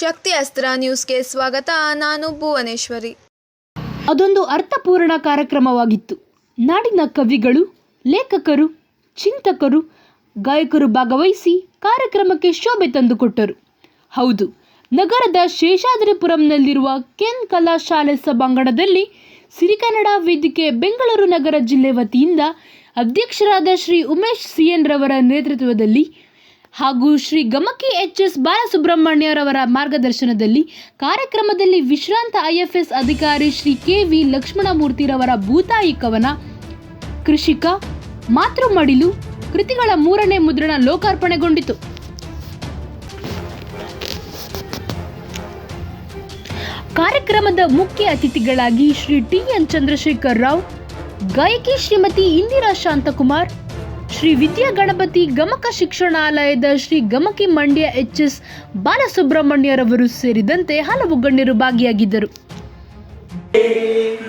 ಶಕ್ತಿ ಅಸ್ತ್ರ ನ್ಯೂಸ್ಗೆ ಸ್ವಾಗತ. ನಾನು ಭುವನೇಶ್ವರಿ. ಅದೊಂದು ಅರ್ಥಪೂರ್ಣ ಕಾರ್ಯಕ್ರಮವಾಗಿತ್ತು. ನಾಡಿನ ಕವಿಗಳು, ಲೇಖಕರು, ಚಿಂತಕರು, ಗಾಯಕರು ಭಾಗವಹಿಸಿ ಕಾರ್ಯಕ್ರಮಕ್ಕೆ ಶೋಭೆ ತಂದುಕೊಟ್ಟರು. ಹೌದು, ನಗರದ ಶೇಷಾದ್ರಿಪುರಂನಲ್ಲಿರುವ ಕೆನ್ ಕಲಾ ಶಾಲೆ ಸಭಾಂಗಣದಲ್ಲಿ ಸಿರಿಕನ್ನಡ ವೇದಿಕೆ ಬೆಂಗಳೂರು ನಗರ ಜಿಲ್ಲೆ ವತಿಯಿಂದ ಅಧ್ಯಕ್ಷರಾದ ಶ್ರೀ ಉಮೇಶ್ ಸಿಎನ್ ರವರ ನೇತೃತ್ವದಲ್ಲಿ ಹಾಗೂ ಶ್ರೀ ಗಮಕಿ ಎಚ್ ಎಸ್ ಬಾಲಸುಬ್ರಹ್ಮಣ್ಯರವರ ಮಾರ್ಗದರ್ಶನದಲ್ಲಿ ಕಾರ್ಯಕ್ರಮದಲ್ಲಿ ವಿಶ್ರಾಂತ ಐಎಫ್ಎಸ್ ಅಧಿಕಾರಿ ಶ್ರೀ ಕೆ ವಿ ಲಕ್ಷ್ಮಣಮೂರ್ತಿರವರ ಭೂತಾಯಿ ಕವನ, ಕೃಷಿಕ ಮಾತೃ ಮಡಿಲು ಕೃತಿಗಳ ಮೂರನೇ ಮುದ್ರಣ ಲೋಕಾರ್ಪಣೆಗೊಂಡಿತು. ಕಾರ್ಯಕ್ರಮದ ಮುಖ್ಯ ಅತಿಥಿಗಳಾಗಿ ಶ್ರೀ ಟಿ ಎನ್ ಚಂದ್ರಶೇಖರ್ ರಾವ್, ಗಾಯಕಿ ಶ್ರೀಮತಿ ಇಂದಿರಾ ಶಾಂತಕುಮಾರ್ ಶ್ರೀ ವಿದ್ಯಾ ಗಣಪತಿ ಗಮಕ ಶಿಕ್ಷಣಾಲಯದ ಶ್ರೀ ಗಮಕಿ ಮಂಡ್ಯ ಎಚ್ ಎಸ್ ಬಾಲಸುಬ್ರಹ್ಮಣ್ಯರವರು ಸೇರಿದಂತೆ ಹಲವು ಗಣ್ಯರು ಭಾಗಿಯಾಗಿದ್ದರು.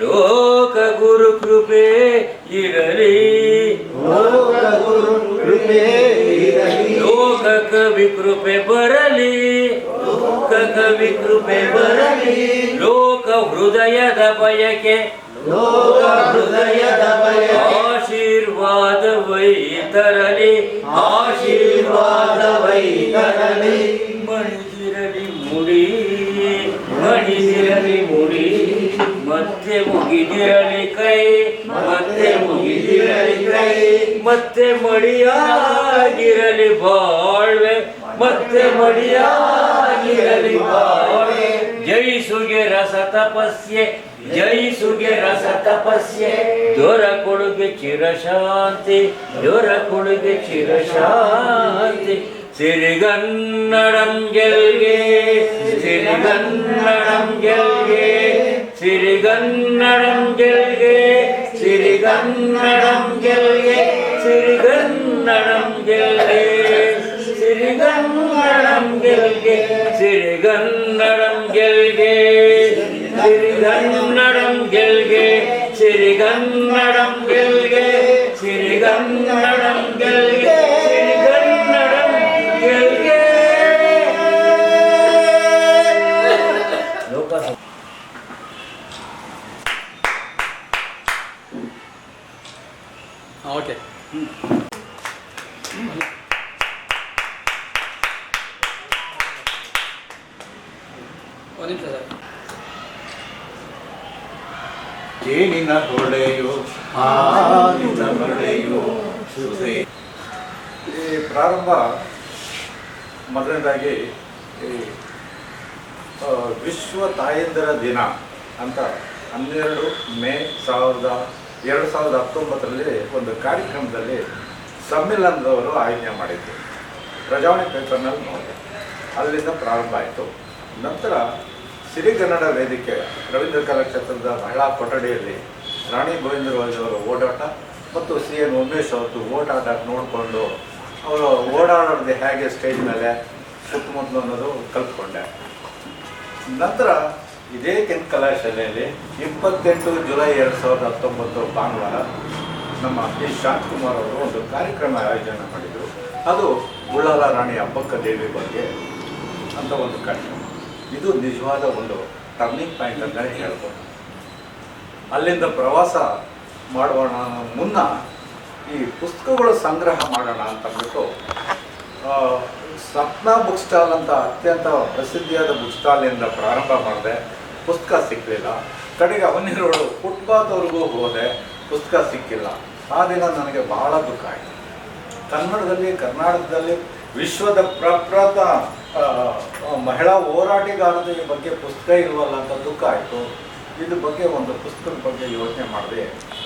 ಲೋಕ ಗುರು ಕೃಪೆ ಇರಲಿ. ಲೋಕ ಕವಿ ಕೃಪೆ ಬರಲಿ. ಲೋಕ ಕವಿ ಕೃಪೆ ಬರಲಿ. ಲೋಕ ಹೃದಯದ ಬಯಕೆ. ಲೋಕ ಹೃದಯದ ಬಯಕೆ. ಆಶೀರ್ವಾದವೈ ತರಲಿ ಆಶೀರ್ವಾದವೈ ತರಲಿ ಮಣಿದಿರಲಿ ಮುಡಿ ಮಣಿದಿರಲಿ ಮುಡಿ ಮತ್ತೆ ಮುಗಿದಿರಲಿ ಕೈ ಮತ್ತೆ ಮುಗಿದಿರಲಿ ಕೈ ಮತ್ತೆ ಮಡಿಯಾಗಿರಲಿ ಬಾಳ್ವೆ ಮತ್ತೆ ಮಡಿಯಾಗಿರಲಿ ಬಾಳ್ವೆ जय सुगे रस तपस्ये जय सुगे रस तपस्ये। दोर कुड़गे चिर शांति दोर कुड़गे चिर शांति। சிறுகன்னடம் கெல்கே சிறுகன்னடம் கெல்கே சிறுகன்னடம் கெல்கே சிறுகன்னடம் கெல்கே சிறுகன்னடம் கெல்கே சிறுகன்னடம் கெல்கே சிறுகன்னடம் கெல்கே சிறு கன்னடம் கெல்கே சிறு கன்னடம் கெல்கே சிறு கன்னடம் கெல்கே ஓகே ಜೇನಿನ ಹೊಳೆಯು, ಹಾಲಿನ ಹೊಳೆಯು ಈ ಪ್ರಾರಂಭ ಮೊದಲನೇದಾಗಿ ವಿಶ್ವ ತಾಯಂದಿರ ದಿನ ಅಂತ ಹನ್ನೆರಡು ಮೇ ಸಾವಿರದ, ಎರಡು ಸಾವಿರದ ಹತ್ತೊಂಬತ್ತರಲ್ಲಿ ಒಂದು ಕಾರ್ಯಕ್ರಮದಲ್ಲಿ ಸಮ್ಮೇಳನದವರು ಆಯೋಜನೆ ಮಾಡಿದ್ರು. ಪ್ರಜಾವಾಣಿ ಪೇಪರ್ನಲ್ಲಿ ನೋಡಿದೆ ಅಲ್ಲಿಂದ ಪ್ರಾರಂಭ ಆಯಿತು. ನಂತರ ಸಿರಿಗನ್ನಡ ವೇದಿಕೆ ರವೀಂದ್ರ ಕಲಾಕ್ಷೇತ್ರದ ಮಹಿಳಾ ಕೊಠಡಿಯಲ್ಲಿ ರಾಣಿ ಗೋವಿಂದರಾಜ್ ಓಡಾಟ ಮತ್ತು ಸಿ ಎನ್ ಉಮೇಶ್ ಅವರದ್ದು ಓಡಾಟ ನೋಡಿಕೊಂಡು ಅವರು ಓಡಾಡೋದು ಹೇಗೆ ಸ್ಟೇಜ್ ಮೇಲೆ ಸುತ್ತಮುತ್ತಲು ಅನ್ನೋದು ಕಲ್ತ್ಕೊಂಡೆ. ನಂತರ ಇದೇ ಕೆನ್ ಕಲಾಶಾಲೆಯಲ್ಲಿ ಇಪ್ಪತ್ತೆಂಟು ಜುಲೈ ಎರಡು ಸಾವಿರದ ಹತ್ತೊಂಬತ್ತು ಭಾನುವಾರ ನಮ್ಮ ಕೆ. ಶಾಂತಕುಮಾರ್ ಅವರು ಒಂದು ಕಾರ್ಯಕ್ರಮ ಆಯೋಜನೆ ಮಾಡಿದರು. ಅದು ಉಳ್ಳಾಲ ರಾಣಿ ಅಬ್ಬಕ್ಕ ದೇವಿ ಬಗ್ಗೆ ಅಂತ ಒಂದು ಕಾರ್ಯಕ್ರಮ. ಇದು ನಿಜವಾದ ಒಂದು ಟರ್ನಿಂಗ್ ಪಾಯಿಂಟ್ ಅಂತಲೇ ಹೇಳ್ಬೋದು. ಅಲ್ಲಿಂದ ಪ್ರವಾಸ ಮಾಡೋಣ ಮುನ್ನ ಈ ಪುಸ್ತಕಗಳು ಸಂಗ್ರಹ ಮಾಡೋಣ ಅಂತ ಅಂದ್ಬಿಟ್ಟು ಆ, ಸಪ್ನಾ ಬುಕ್ ಸ್ಟಾಲ್ ಅಂತ ಅತ್ಯಂತ ಪ್ರಸಿದ್ಧಿಯಾದ ಬುಕ್ ಸ್ಟಾಲಿಂದ ಪ್ರಾರಂಭ ಮಾಡಿದೆ. ಪುಸ್ತಕ ಸಿಕ್ಕಲಿಲ್ಲ ಕಡೆಗೆ ಫುಟ್ಪಾತ್ ಫುಟ್ಪಾತ್ವರೆಗೂ ಹೋದೆ. ಪುಸ್ತಕ ಸಿಕ್ಕಿಲ್ಲ. ಆ ದಿನ ನನಗೆ ಬಹಳ ದುಃಖ ಆಯಿತು. ಕನ್ನಡದಲ್ಲಿ ಕರ್ನಾಟಕದಲ್ಲಿ ವಿಶ್ವದ ಪ್ರಪ್ರಥ ಮಹಿಳಾ ಹೋರಾಟಗಾರರ ಬಗ್ಗೆ ಪುಸ್ತಕ ಇಲ್ವಲ್ಲ ಅಂತ ದುಃಖ ಆಯಿತು. ಇದ್ರ ಬಗ್ಗೆ ಒಂದು ಪುಸ್ತಕದ ಬಗ್ಗೆ ಯೋಚನೆ ಮಾಡಿದೆ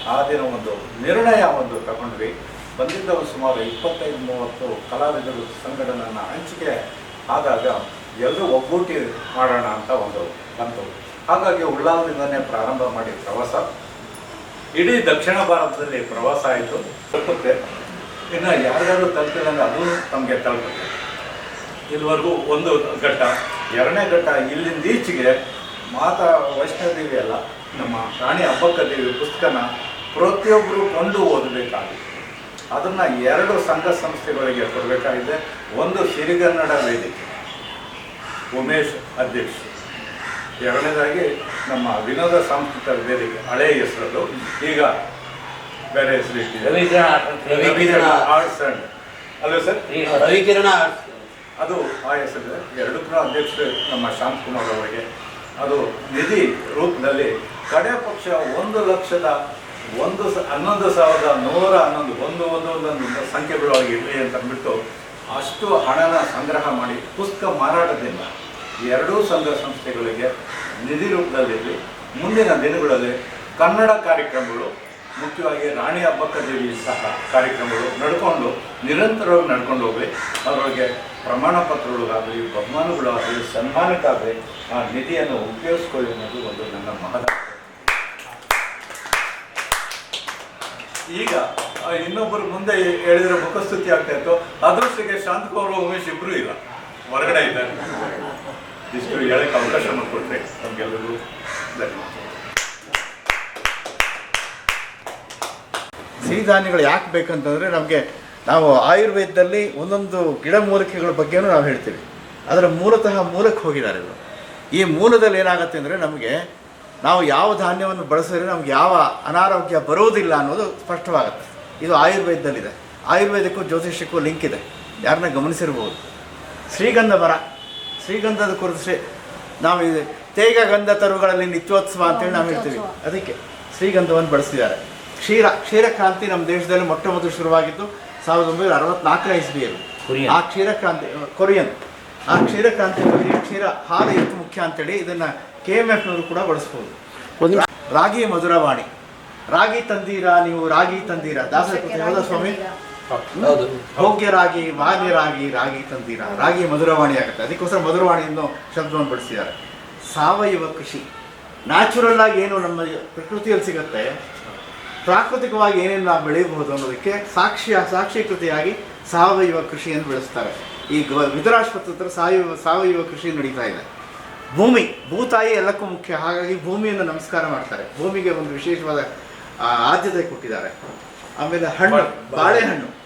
ಆ ದಿನ ಒಂದು ನಿರ್ಣಯ ಒಂದು ತಗೊಂಡ್ವಿ. ಬಂದಿದ್ದವರು ಸುಮಾರು ಇಪ್ಪತ್ತೈದು, ಮೂವತ್ತು ಕಲಾವಿದರು ಸಂಘಟನೆಯನ್ನು ಹಂಚಿಕೆ ಆದಾಗ ಎಲ್ಲರೂ ಒಗ್ಗೂಟಿ ಮಾಡೋಣ ಅಂತ ಒಂದು ಬಂತು. ಹಾಗಾಗಿ ಉಳ್ಳಾಲದಿಂದನೇ ಪ್ರಾರಂಭ ಮಾಡಿ ಪ್ರವಾಸ. ಇಡೀ ದಕ್ಷಿಣ ಭಾರತದಲ್ಲಿ ಪ್ರವಾಸ ಆಯಿತು. ತಲುಪುತ್ತೆ. ಇನ್ನು ಯಾರ್ಯಾರು ತಲುಪಿಲ್ಲ ಅದು ನಮಗೆ ತಲುಪುತ್ತೆ. ಇಲ್ಲಿವರೆಗೂ ಒಂದು ಘಟ್ಟ. ಎರಡನೇ ಘಟ್ಟ ಇಲ್ಲಿಂದ ಈಚೆಗೆ ಮಾತಾ ವೈಷ್ಣೋದೇವಿ ಅಲ್ಲ ನಮ್ಮ ರಾಣಿ ಹಬ್ಬಕ್ಕ ದೇವಿ ಪುಸ್ತಕನ ಪ್ರತಿಯೊಬ್ಬರು ಕೊಂಡು ಓದಬೇಕಾಗಿದೆ. ಅದನ್ನು ಎರಡು ಸಂಘ ಸಂಸ್ಥೆಗಳಿಗೆ ಕೊಡಬೇಕಾಗಿದೆ. ಒಂದು ಸಿರಿಗನ್ನಡ ವೇದಿಕೆ ಉಮೇಶ್ ಅಧ್ಯಕ್ಷ. ಎರಡನೇದಾಗಿ ನಮ್ಮ ವಿನೋದ ಸಾಂಸ್ಕೃತಿಕ ವೇದಿಕೆ ಹಳೆ ಹೆಸರದು ಈಗ ಬೇರೆ ಹೆಸರು ಇಟ್ಟಿದೆ Ravikiran. Arts. And hello sir? Ravikiran ಅದು ಆ ಎರಡು ಎರಡಕ್ಕೂ ಅಧ್ಯಕ್ಷರು ನಮ್ಮ ಶಾಂತಕುಮಾರ್ ಅವರಿಗೆ. ಅದು ನಿಧಿ ರೂಪದಲ್ಲಿ ಕಡೆ ಪಕ್ಷ ಒಂದು ಲಕ್ಷದ ಒಂದು ಸ, ಹನ್ನೊಂದು ಸಾವಿರದ ನೂರ ಹನ್ನೊಂದು, ಒಂದು ಒಂದು ಒಂದೊಂದು ಸಂಖ್ಯೆಗಳೊಳಗೆ ಇರಲಿ ಅಂತ ಅಂದ್ಬಿಟ್ಟು ಅಷ್ಟು ಹಣನ ಸಂಗ್ರಹ ಮಾಡಿ ಪುಸ್ತಕ ಮಾರಾಟದಿಂದ ಎರಡೂ ಸಂಘ ಸಂಸ್ಥೆಗಳಿಗೆ ನಿಧಿ ರೂಪದಲ್ಲಿರಲಿ ಮುಂದಿನ ದಿನಗಳಲ್ಲಿ ಕನ್ನಡ ಕಾರ್ಯಕ್ರಮಗಳು, ಮುಖ್ಯವಾಗಿ ರಾಣಿ ಹಬ್ಬಕ್ಕ ದೇವಿ ಸಹ ಕಾರ್ಯಕ್ರಮಗಳು ನಡ್ಕೊಂಡು ನಿರಂತರವಾಗಿ ನಡ್ಕೊಂಡು ಹೋಗ್ಬೇಕು ಅವರಿಗೆ ಪ್ರಮಾಣ ಪತ್ರಗಳಾಗಲಿ ಬಹುಮಾನಗಳಾಗಲಿ ಸನ್ಮಾನಕ್ಕಾಗಲಿ ಆ ನಿಧಿಯನ್ನು ಉಪಯೋಗಿಸ್ಕೊಳ್ಳಿ ಅನ್ನೋದು ಒಂದು ನನ್ನ ಮಹದ ಈಗ ಇನ್ನೊಬ್ಬರು ಮುಂದೆ ಹೇಳಿದ್ರೆ ಮುಖಸ್ತುತಿ ಆಗ್ತಾ ಇತ್ತು. ಅದೃಷ್ಟಿಗೆ ಶಾಂತಕೌರು ಉಮೇಶ್ ಇಬ್ರು ಇಲ್ಲ. ಹೊರಗಡೆ ಇದ್ದಾರೆ. ಇಷ್ಟು ಹೇಳಕ್ಕೆ ಅವಕಾಶ ಮಾಡಿಕೊಟ್ರೆ ನಮ್ಗೆಲ್ಲರೂ ಧನ್ಯವಾದ. ಸಿರಿಧಾನ್ಯಗಳು ಯಾಕೆ ಬೇಕಂತಂದರೆ ನಮಗೆ ನಾವು ಆಯುರ್ವೇದದಲ್ಲಿ ಒಂದೊಂದು ಗಿಡಮೂಲಿಕೆಗಳ ಬಗ್ಗೆನೂ ನಾವು ಹೇಳ್ತೀವಿ. ಅದರ ಮೂಲತಃ ಮೂಲಕ್ಕೆ ಹೋಗಿದ್ದಾರೆ ಇವರು. ಈ ಮೂಲದಲ್ಲಿ ಏನಾಗುತ್ತೆ ಅಂದರೆ ನಮಗೆ ನಾವು ಯಾವ ಧಾನ್ಯವನ್ನು ಬಳಸಿದ್ರೆ ನಮ್ಗೆ ಯಾವ ಅನಾರೋಗ್ಯ ಬರುವುದಿಲ್ಲ ಅನ್ನೋದು ಸ್ಪಷ್ಟವಾಗುತ್ತೆ. ಇದು ಆಯುರ್ವೇದದಲ್ಲಿದೆ. ಆಯುರ್ವೇದಕ್ಕೂ ಜ್ಯೋತಿಷ್ಯಕ್ಕೂ ಲಿಂಕ್ ಇದೆ. ಯಾರನ್ನ ಗಮನಿಸಿರ್ಬೋದು. ಶ್ರೀಗಂಧ ಮರ. ಶ್ರೀಗಂಧದ ಕುರಿತು ಶ್ರೀ ನಾವು ತೇಗ ಗಂಧ ತರುಗಳಲ್ಲಿ ನಿತ್ಯೋತ್ಸವ ಅಂತೇಳಿ ನಾವು ಹೇಳ್ತೀವಿ. ಅದಕ್ಕೆ ಶ್ರೀಗಂಧವನ್ನು ಬಳಸಿದ್ದಾರೆ ಕ್ಷೀರ, ಕ್ಷೀರಕ್ರಾಂತಿ ನಮ್ಮ ದೇಶದಲ್ಲಿ ಮೊಟ್ಟ ಮೊದಲು ಶುರುವಾಗಿದ್ದು ಸಾವಿರದ ಒಂಬೈನೂರ ಅರವತ್ನಾಲ್ಕನೇ ಇಸ್ವಿಯಲ್ಲಿ ಕೊರಿಯನ್. ಆ ಕ್ಷೀರಕ್ರಾಂತಿ ಕೊರಿಯನ್. ಆ ಕ್ಷೀರಕ್ರಾಂತಿ ಕ್ರಾಂತಿಯಲ್ಲಿ ಕ್ಷೀರ ಹಾಲು ಎಷ್ಟು ಮುಖ್ಯ ಅಂತೇಳಿ ಇದನ್ನು ಕೆ ಎಂ ಎಫ್ನವರು ಕೂಡ ಬಳಸ್ಬೋದು. ರಾಗಿ ಮಧುರವಾಣಿ. ರಾಗಿ ತಂದೀರಾ ನೀವು ರಾಗಿ ತಂದೀರಾ? ದಾಸರ ಹೌದಾ ಸ್ವಾಮಿ? ಭೋಗ್ಯ ರಾಗಿ ಮಾನ್ಯ ರಾಗಿ ರಾಗಿ ತಂದೀರಾ? ರಾಗಿ ಮಧುರವಾಣಿ ಆಗುತ್ತೆ. ಅದಕ್ಕೋಸ್ಕರ ಮಧುರವಾಣಿ ಅನ್ನೋ ಶಬ್ದವನ್ನು ಬಳಸಿದ್ದಾರೆ. ಸಾವಯವ ಕೃಷಿ. ನ್ಯಾಚುರಲ್ ಆಗಿ ಏನು ನಮ್ಮ ಪ್ರಕೃತಿಯಲ್ಲಿ ಸಿಗುತ್ತೆ? ಪ್ರಾಕೃತಿಕವಾಗಿ ಏನೇನು ನಾವು ಬೆಳೆಯಬಹುದು ಅನ್ನೋದಕ್ಕೆ ಸಾಕ್ಷಿ ಸಾಕ್ಷೀಕೃತಿಯಾಗಿ ಸಾವಯವ ಕೃಷಿಯನ್ನು ಬೆಳೆಸ್ತಾರೆ. ಈ ಹತ್ರ ಸಾವಯವ ಸಾವಯವ ಕೃಷಿ ನಡೀತಾ ಇದೆ. ಭೂಮಿ ಭೂತಾಯಿ ಎಲ್ಲಕ್ಕೂ ಮುಖ್ಯ. ಹಾಗಾಗಿ ಭೂಮಿಯನ್ನು ನಮಸ್ಕಾರ ಮಾಡ್ತಾರೆ. ಭೂಮಿಗೆ ಒಂದು ವಿಶೇಷವಾದ ಆದ್ಯತೆ ಕೊಟ್ಟಿದ್ದಾರೆ. ಆಮೇಲೆ ಹಣ್ಣು ಬಾಳೆಹಣ್ಣು.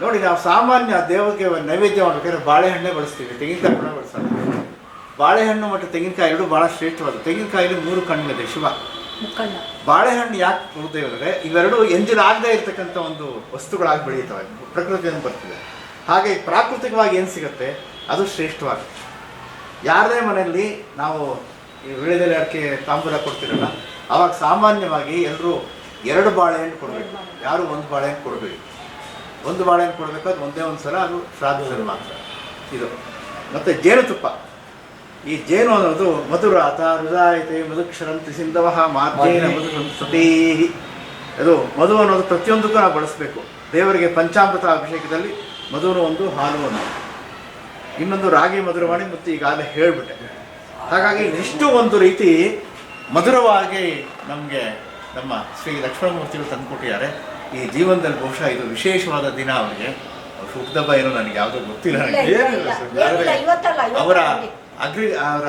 ನೋಡಿ ನಾವು ಸಾಮಾನ್ಯ ದೇವಕ್ಕೆ ನೈವೇದ್ಯ ಮಾಡ್ಬೇಕಾದ್ರೆ ಬಾಳೆಹಣ್ಣೇ ಬಳಸ್ತೀವಿ. ತೆಂಗಿನಕಾಯಿ ಕೂಡ ಬಳಸ್ತಾರೆ ಬಾಳೆಹಣ್ಣು ಮತ್ತು ತೆಂಗಿನಕಾಯಿ ಎರಡು ಭಾಳ ಶ್ರೇಷ್ಠವಾದ. ತೆಂಗಿನಕಾಯಿಲಿ ಮೂರು ಕಣ್ಣಿದೆ ಶಿವ. ಬಾಳೆಹಣ್ಣು ಯಾಕೆ ಕೊಡ್ತೇವೆ ಅಂದರೆ ಇವೆರಡು ಎಂಜಿನ್ ಆಗದೇ ಇರತಕ್ಕಂಥ ಒಂದು ವಸ್ತುಗಳಾಗಿ ಬೆಳೆಯುತ್ತವೆ ಪ್ರಕೃತಿಯನ್ನು ಬರ್ತಿದೆ. ಹಾಗೆ ಪ್ರಾಕೃತಿಕವಾಗಿ ಏನು ಸಿಗುತ್ತೆ? ಅದು ಶ್ರೇಷ್ಠವಾಗುತ್ತೆ ಯಾರದೇ ಮನೆಯಲ್ಲಿ ನಾವು ವಿಳೆದೆಲೆ ಅಡಿಕೆ ತಾಂಬೂಲ ಕೊಡ್ತಿರಲ್ಲ, ಅವಾಗ ಸಾಮಾನ್ಯವಾಗಿ ಎಲ್ಲರೂ ಎರಡು ಬಾಳೆಹಣ್ಣು ಕೊಡಬೇಕು. ಯಾರು ಒಂದು ಬಾಳೆಹಣ್ಣು ಕೊಡಬೇಕು? ಒಂದು ಬಾಳೆಹಣ್ಣು ಕೊಡಬೇಕಾದ್ರೆ ಒಂದೇ ಒಂದು ಸಲ ಅದು ಶ್ರಾದ್ಧದಲ್ಲಿ ಮಾತ್ರ. ಇದು. ಮತ್ತು ಜೇನುತುಪ್ಪ. ಈ ಜೇನು ಅನ್ನೋದು ಮಧುರಾತ ಹೃದಯತೆ ಮಧುಕ್ಷರಂತಿ ಸಿಂಧವ ಮಾರ್ಜೇನ ಮಧು ಸಂಸ್ಕೃತಿ ಅದು ಮಧು ಅನ್ನೋದು ಪ್ರತಿಯೊಂದಕ್ಕೂ ನಾವು ಬಳಸಬೇಕು. ದೇವರಿಗೆ ಪಂಚಾಮೃತ ಅಭಿಷೇಕದಲ್ಲಿ ಮಧುನು ಒಂದು ಹಾಲು ಒಂದು. ಇನ್ನೊಂದು ರಾಗಿ ಮಧುರವಾಣಿ ಮತ್ತು ಈಗಾಗಲೇ ಹೇಳಿಬಿಟ್ಟೆ. ಹಾಗಾಗಿ ಇಷ್ಟು ಒಂದು ರೀತಿ ಮಧುರವಾಗಿ ನಮಗೆ ನಮ್ಮ ಶ್ರೀ ಲಕ್ಷ್ಮಣಮೂರ್ತಿಗಳು ತಂದುಕೊಟ್ಟಿದ್ದಾರೆ. ಈ ಜೀವನದಲ್ಲಿ ಬಹುಶಃ ಇದು ವಿಶೇಷವಾದ ದಿನ ಅವರಿಗೆ. ಅವ್ರ ಹುಟ್ಟದಬ್ಬ ಏನೋ ನನಗೆ ಯಾವುದೋ ಗೊತ್ತಿಲ್ಲ ಅವರ. ಅಗ್ರಿ, ಅವರ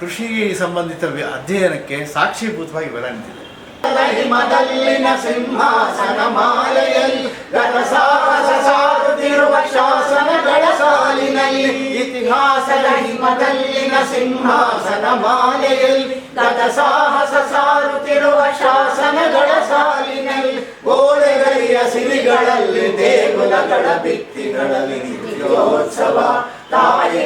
ಕೃಷಿ ಸಂಬಂಧಿತ ಅಧ್ಯಯನಕ್ಕೆ ಸಾಕ್ಷೀಭೂತವಾಗಿ ಬರ ನಿಂತಿದೆ ಹಿಮದಲ್ಲಿನ ಸಿಂಹಾಸನ ಮಾಲೆಯಲ್ಲಿ ಸಾರುತ್ತಿರುವ ಶಾಸನಗಳ ಸಾಲಿನಲ್ಲಿ ಇತಿಹಾಸದ ಹಿಮದಲ್ಲಿನ ಸಿಂಹಾಸನ ಮಾಲೆಯಲ್ಲಿ ಗತ ಸಾಹಸ ಸಾರುತ್ತಿರುವ ಶಾಸನಗಳ ಸಾಲಿನಲ್ಲಿ ಗೋಡೆಗರಿಯ ಸಿರಿಗಳಲ್ಲಿ ದೇಗುಲಗಳ ಭಿತ್ತಿಗಳಲ್ಲಿ ನಿತ್ಯೋತ್ಸವ ತಾಯಿ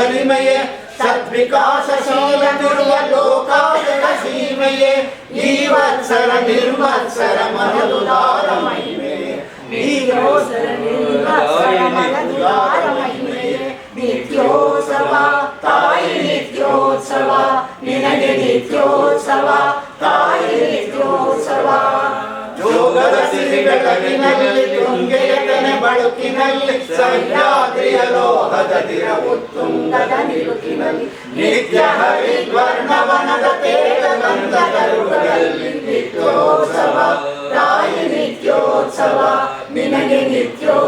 ध्वनिमये सद्विकासशील दुर्वलोकादसीमये नीवत्सर निर्वत्सर मनदुदारमयिमे नीरोसर निर्वत्सर मनदुदारमयिमे नित्योत्सव तायि नित्योत्सव निनगे नित्योत्सव तायि नित्योत्सव जोगद सिरिगळ निनगे ತುಂಗೆ ಬೆಳಕಿನಲ್ಲಿ ತುಂಗೆಯ ತೆನೆ ಬಳುಕಿನಲ್ಲಿ ಸಹ್ಯಾದ್ರಿಯ ಲೋಹದ ದಿರವು ತುಂಗದ ನಿಲುಕಿನಲ್ಲಿ ನಿತ್ಯ ಹರಿದ್ವರ್ಣವನದ ತೇಜ ಗಂಧ ನಿತ್ಯೋತ್ಸವ ತಾಯಿ ನಿತ್ಯೋತ್ಸವ ನಿನಗೆ ನಿತ್ಯೋತ್ಸವ